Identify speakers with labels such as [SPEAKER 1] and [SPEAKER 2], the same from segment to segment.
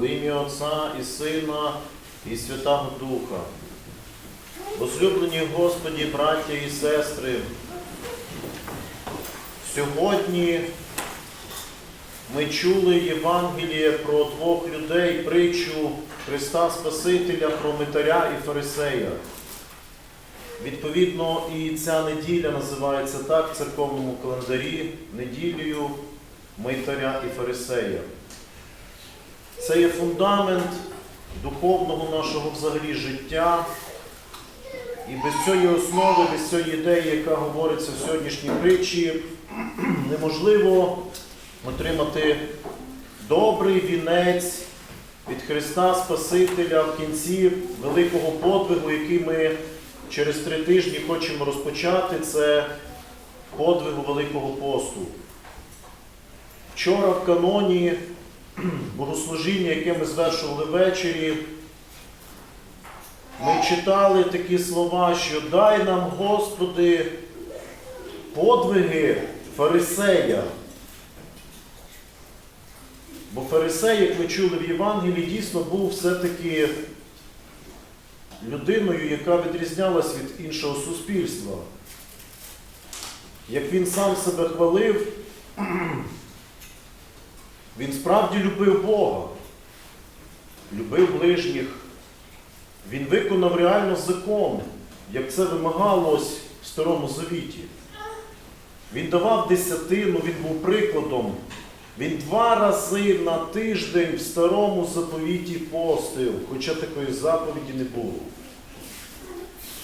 [SPEAKER 1] В ім'я Отця і Сина і Святого Духа. Возлюблені Господі, браття і сестри, сьогодні ми чули Євангеліє про двох людей, притчу Христа Спасителя, про Митаря і Фарисея. Відповідно, і ця неділя називається так в церковному календарі неділею Митаря і Фарисея. Це є фундамент духовного нашого взагалі життя. І без цієї основи, без цієї ідеї, яка говориться в сьогоднішній притчі, неможливо отримати добрий вінець від Христа Спасителя в кінці великого подвигу, який ми через три тижні хочемо розпочати. Це подвигу Великого посту. Вчора в каноні богослужіння, яке ми звершували ввечері, ми читали такі слова, що дай нам, Господи, подвиги фарисея. Бо фарисей, як ми чули в Євангелії, дійсно був все-таки людиною, яка відрізнялась від іншого суспільства. Як він сам себе хвалив, він справді любив Бога, любив ближніх. Він виконав реально закон, як це вимагалось в Старому Завіті. Він давав десятину, він був прикладом. Він два рази на тиждень в старому заповіті постив, хоча такої заповіді не було.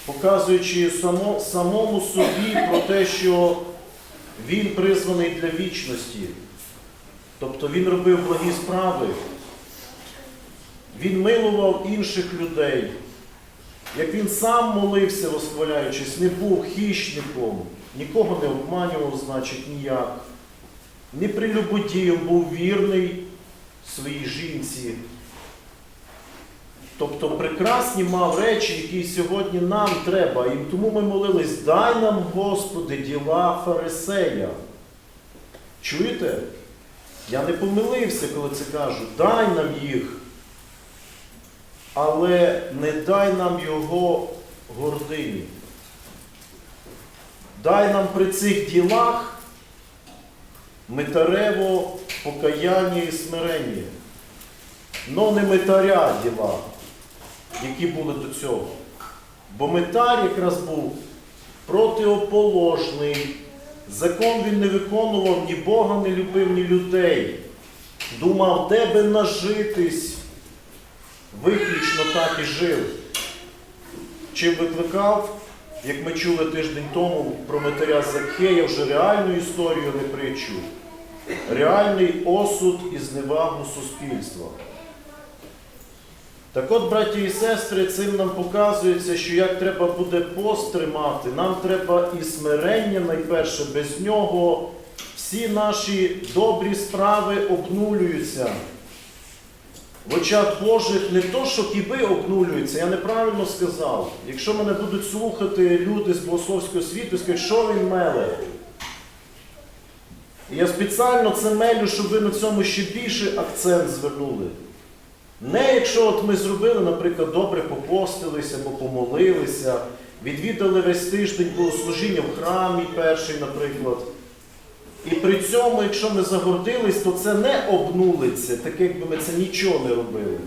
[SPEAKER 1] Показуючи само, самому собі про те, що він призваний для вічності. Тобто він робив благі справи, він милував інших людей. Як він сам молився, восхваляючись, не був хищником, нікого не обманював, значить, ніяк. Не прелюбодієм був вірний своїй жінці. Тобто прекрасні мав речі, які сьогодні нам треба. І тому ми молились, дай нам, Господи, діла Фарисея. Чуєте? Я не помилився, коли це кажу. Дай нам їх, але не дай нам його гордині. Дай нам при цих ділах митарево покаяння і смирення. Но не митаря діла, які були до цього. Бо митар якраз був протиоположний. Закон він не виконував, ні Бога не любив, ні людей. Думав, де би нажитись, виключно так і жив. Чим викликав, як ми чули тиждень тому про Митаря Закхея, вже реальну історію не притчу, реальний осуд і зневагу суспільства. Так от, браті і сестри, цим нам показується, що як треба буде пост тримати, нам треба і смирення найперше, без нього всі наші добрі справи обнулюються. В очах Божих не то, що кіби обнулюються, я неправильно сказав. Якщо мене будуть слухати люди з богословського світу, скажуть, що він меле. Я спеціально це мелю, щоб ви на цьому ще більше акцент звернули. Не якщо от ми зробили, наприклад, добре попостилися або помолилися, відвідали весь тиждень богослужіння в храмі перший, наприклад. І при цьому, якщо ми загордились, то це не обнулиться, таке, якби ми це нічого не робили.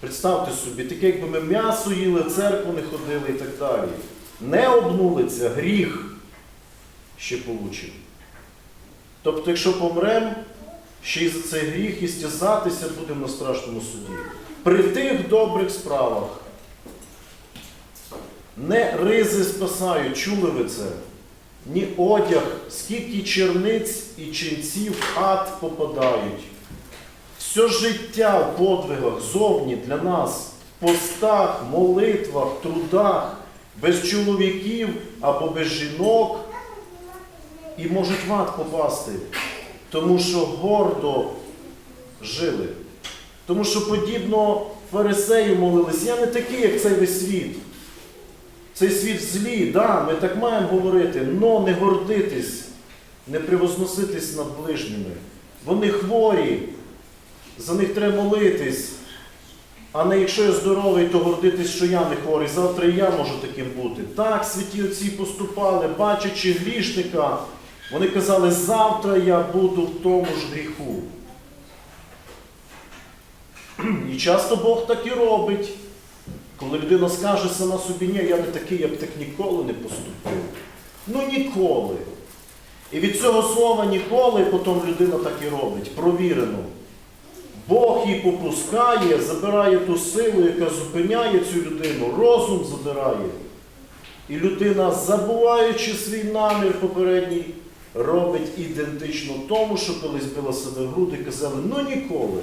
[SPEAKER 1] Представте собі, таке, якби ми м'ясо їли, в церкву не ходили і так далі. Не обнулиться, гріх ще получимо. Тобто, якщо помремо, ще й за цей гріх і стязатися будемо на страшному суді. При тих добрих справах не ризи спасають, чули ви це? Ні одяг, скільки черниць і ченців ад попадають. Все життя в подвигах зовні для нас, в постах, молитвах, трудах, без чоловіків або без жінок і можуть в ад попасти, тому що гордо жили. Тому що подібно фарисею молились, я не такий, як цей весь світ. Цей світ злі, да, ми так маємо говорити, но не гордитись, не превозноситись над ближніми. вони хворі, за них треба молитись. А не якщо я здоровий, то гордитись, що я не хворий, завтра і я можу таким бути. Так святі отці поступали, бачачи грішника, вони казали, завтра я буду в тому ж гріху. І часто Бог так і робить. Коли людина скаже сама собі, ні, я не такий, я б так ніколи не поступив. Ну ніколи. І від цього слова ніколи потім людина так і робить, провірено. Бог її попускає, забирає ту силу, яка зупиняє цю людину, розум забирає. І людина, забуваючи свій намір попередній, робить ідентично тому, що колись била себе в груди і казали, ну ніколи.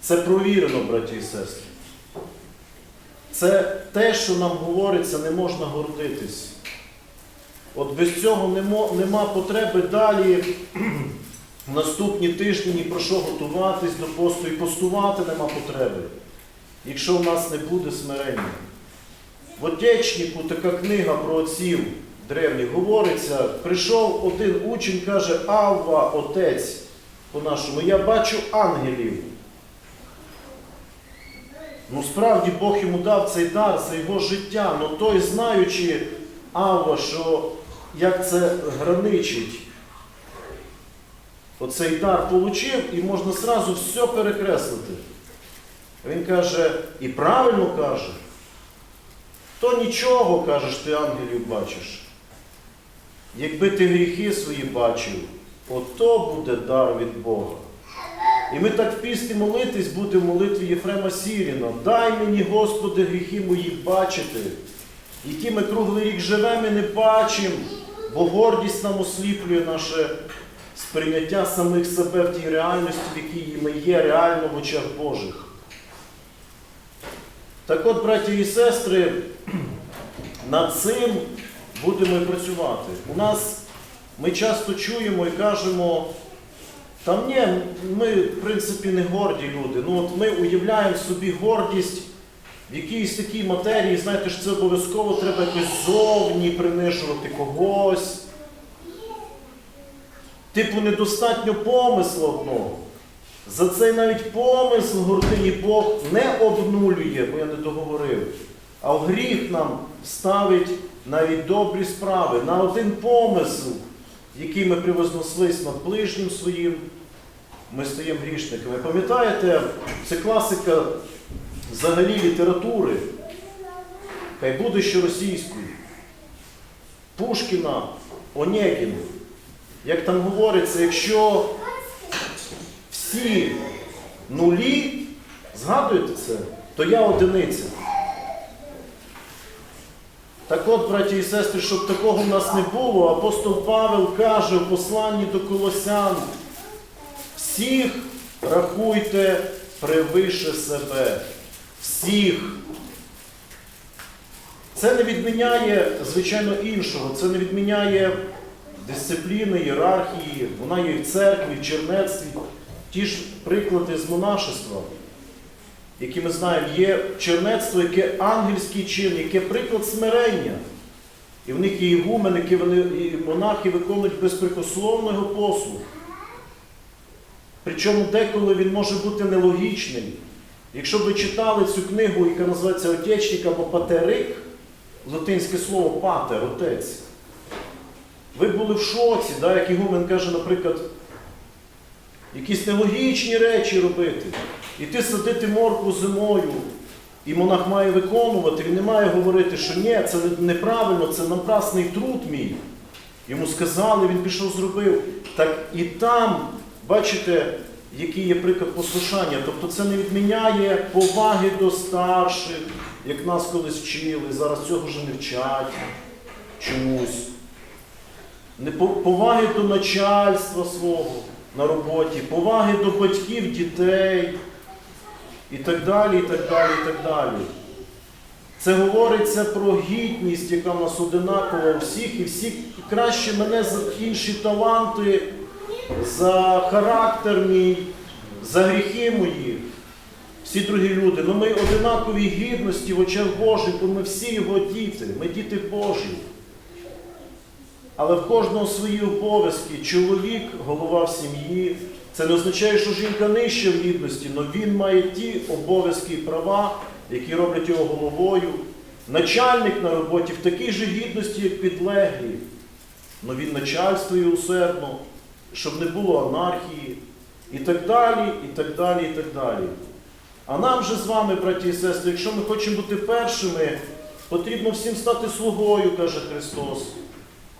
[SPEAKER 1] Це провірено, браті і сестри. Це те, що нам говориться, не можна гордитись. От без цього нема потреби далі наступні тижні ні про що готуватись до посту і постувати нема потреби, якщо в нас не буде смирення. В Отечнику така книга про отців древніх говориться, прийшов один учень, каже, Авва, отець по-нашому, я бачу ангелів. Ну справді Бог йому дав цей дар за його життя, але той, знаючи Авва, що як це граничить, оцей дар получив і можна зразу все перекреслити. Він каже, і правильно каже, то нічого, кажеш, ти ангелів бачиш. Якби ти гріхи свої бачив, ото буде дар від Бога. І ми так в пісні молитись в молитві Єфрема Сіріна. Дай мені, Господи, гріхи мої бачити, які ми круглий рік живемо і не бачимо, бо гордість нам осліплює наше сприйняття самих себе в тій реальності, в якій ми є реально в очах Божих. Так от, браті і сестри, над цим будемо і працювати. У нас ми часто чуємо і кажемо, та ні, ми, в принципі, не горді люди. Ну, от ми уявляємо собі гордість в якійсь такій матерії, знаєте ж, це обов'язково треба якось зовні принижувати когось. Типу, недостатньо помислу одного. За цей навіть помисл гордині Бог не обнулює, бо я не договорив. А в гріх нам ставить навіть добрі справи на один помисл, який ми превознеслись над ближнім своїм, ми стаємо грішниками. Пам'ятаєте, це класика взагалі літератури, хай буде ще російською, Пушкіна, Онєгін. Як там говориться, якщо всі нулі, згадуєте це, то я одиниця. Так от, браті і сестри, щоб такого в нас не було, апостол Павел каже в посланні до Колосян, всіх рахуйте превише себе. Всіх. Це не відміняє, звичайно, іншого, це не відміняє дисципліни, ієрархії, вона є в церкві, в чернецтві. Ті ж приклади з монашества, які ми знаємо, є чернецтво, яке ангельський чин, яке приклад смирення. І в них є ігумен, які вони, і монахи виконують безпрекословно його послуг. Причому деколи він може бути нелогічний. Якщо ви читали цю книгу, яка називається Отечник або Патерик, латинське слово патер, отець, ви були в шоці, да, як Ігумен каже, наприклад, якісь нелогічні речі робити. Іти садити моркву зимою, і монах має виконувати, він не має говорити, що ні, це неправильно, це напрасний труд мій. Йому сказали, він пішов зробив. Так і там, бачите, який є приклад послушання. Тобто це не відміняє поваги до старших, як нас колись вчили, зараз цього вже не вчать чомусь. Не поваги до начальства свого на роботі, поваги до батьків, дітей і так далі, і так далі, і так далі. Це говориться про гідність, яка нас одинакова у всіх, і всі краще мене за інші таланти, за характер мій, за гріхи мої. Всі другі люди, ну ми одинакові гідності в очах Божих, бо ми всі його діти, ми діти Божі. але в кожного свої обов'язки. Чоловік голова сім'ї. Це не означає, що жінка нижча в гідності, але він має ті обов'язки і права, які роблять його головою. Начальник на роботі в такій же гідності, як підлеглі. але він начальствує усердно, щоб не було анархії, і так далі, і так далі, і так далі. А нам же з вами, браті і сестри, якщо ми хочемо бути першими, потрібно всім стати слугою, каже Христос.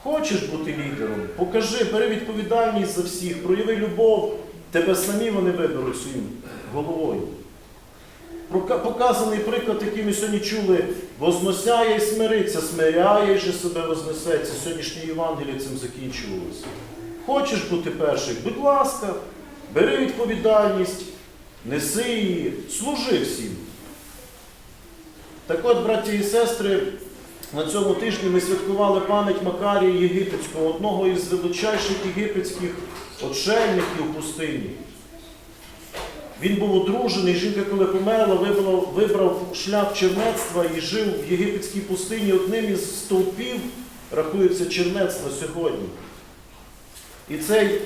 [SPEAKER 1] Хочеш бути лідером? Покажи, бери відповідальність за всіх, прояви любов, тебе самі вони виберуть своїм головою. Показаний приклад, який ми сьогодні чули, возносяє і смириться, смиряє же себе вознесеться. Сьогоднішнє Євангеліє цим закінчувалося. Хочеш бути першим? Будь ласка, бери відповідальність, неси її, служи всім. Так от, браті і сестри, на цьому тижні ми святкували пам'ять Макарія Єгипетського, одного із величайших єгипетських отшельників в пустині. Він був одружений, жінка, коли померла, вибрав, вибрав шлях чернецтва і жив в єгипетській пустині. Одним із стовпів рахується чернецтво сьогодні. І цей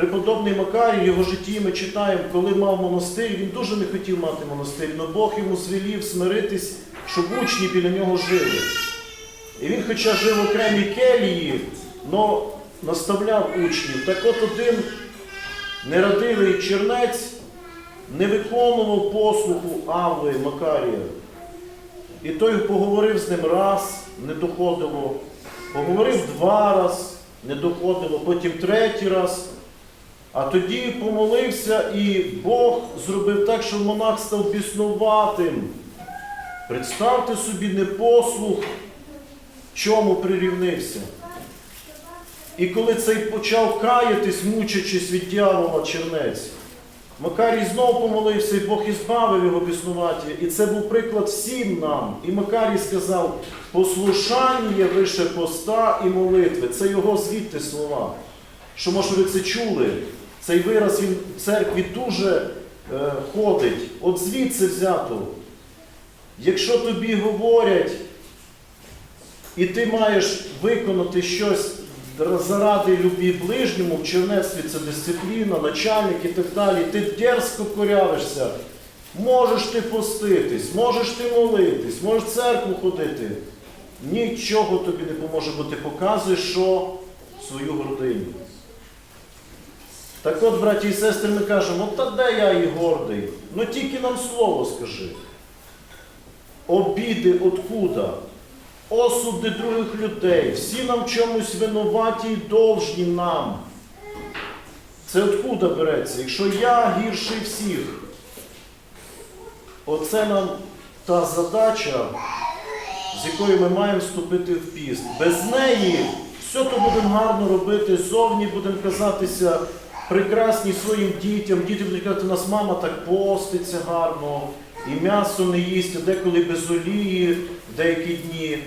[SPEAKER 1] преподобний Макарій, його житті ми читаємо, коли мав монастир, він дуже не хотів мати монастир, але Бог йому звелів смиритись, щоб учні біля нього жили. І він, хоча жив в окремій келії, але наставляв учнів. Так от один нерадивий чернець не виконував послуху Авли Макарія. І той поговорив з ним раз, не доходило, поговорив два раз, не доходило, потім третій раз. А тоді помолився, і Бог зробив так, що монах став біснуватим. Представте собі непослух, чому прирівнився. І коли цей почав каятись, мучачись від дьявола чернець, Макарій знов помолився, і Бог ізбавив його біснуваті. І це був приклад всім нам. І Макарій сказав, послушання вище поста і молитви. Це його звідти слова. Що, може, ви це чули? Цей вираз він в церкві дуже е, ходить. От звідси взято. Якщо тобі говорять, і ти маєш виконати щось заради любі ближньому, в чернецтві це дисципліна, начальник і так далі, ти дерзко корявишся, можеш ти поститись, можеш ти молитись, можеш в церкву ходити. Нічого тобі не поможе, бо ти показуєш, що свою гординю. Так от, браті і сестри, ми кажемо, та де я і гордий? Ну тільки нам слово скажи. Обіди откуда? Осуди других людей, всі нам чомусь винуваті і должні нам. Це откуда береться? Якщо я гірший всіх, оце нам та задача, з якою ми маємо вступити в піст. Без неї все то будемо гарно робити, зовні будемо казатися прекрасні своїм дітям. Діти будуть казати, у нас мама так поститься гарно, і м'ясо не їсть, а деколи без олії деякі дні.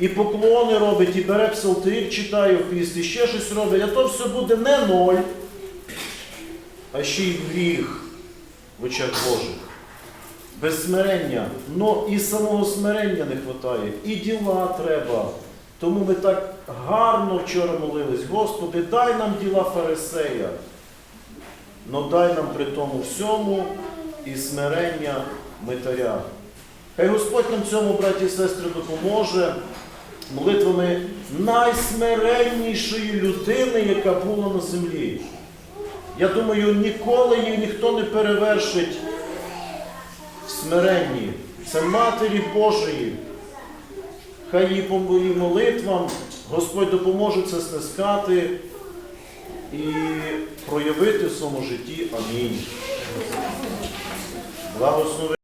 [SPEAKER 1] І поклони робить, і бере псалтир, читає в піст, і ще щось робить, а то все буде не ноль, а ще й гріх в очах Божих. Без смирення. Но і самого смирення не вистачає, і діла треба. Тому ми так гарно вчора молились. Господи, дай нам діла фарисея, но дай нам при тому всьому і смирення митаря. Хай Господь нам цьому, браті і сестри, допоможе молитвами найсмиреннішої людини, яка була на землі. Я думаю, ніколи її ніхто не перевершить в смиренні. Це Матері Божої. Хай моїм молитвам Господь допоможе це снискати і проявити в своєму житті. Амінь. Благослови.